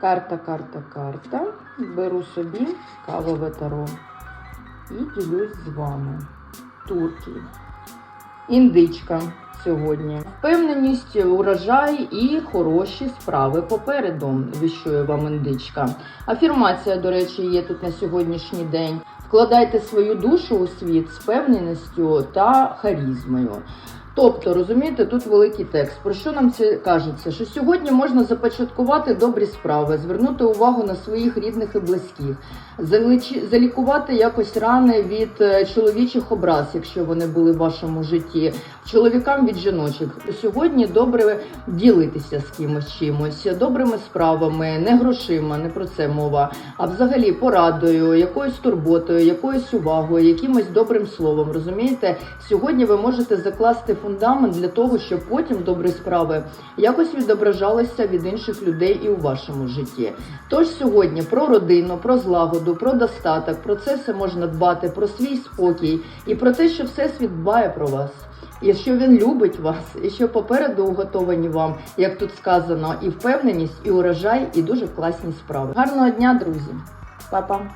Карта, карта, карта. Беру собі кавове таро і ділюсь з вами. Турки. Індичка сьогодні. Впевненість, урожай і хороші справи попереду. Віщує вам індичка. Афірмація, до речі, є тут на сьогоднішній день. Вкладайте свою душу у світ з впевненістю та харізмою. Тобто, розумієте, тут великий текст. Про що нам це кажеться? Що сьогодні можна започаткувати добрі справи, звернути увагу на своїх рідних і близьких, залікувати якось рани від е, чоловічих образ, якщо вони були в вашому житті, чоловікам від жіночих. Сьогодні добре ділитися з кимось чимось, добрими справами, не грошима, не про це мова, а взагалі порадою, якоюсь турботою, якоюсь увагою, якимось добрим словом. Розумієте, сьогодні ви можете закласти фундамент для того, щоб потім добрі справи якось відображалися від інших людей і у вашому житті. Тож сьогодні про родину, про злагоду, про достаток, про це все можна дбати, про свій спокій і про те, що всесвіт дбає про вас. І що він любить вас, і що попереду уготовані вам, як тут сказано, і впевненість, і урожай, і дуже класні справи. Гарного дня, друзі, Па-па!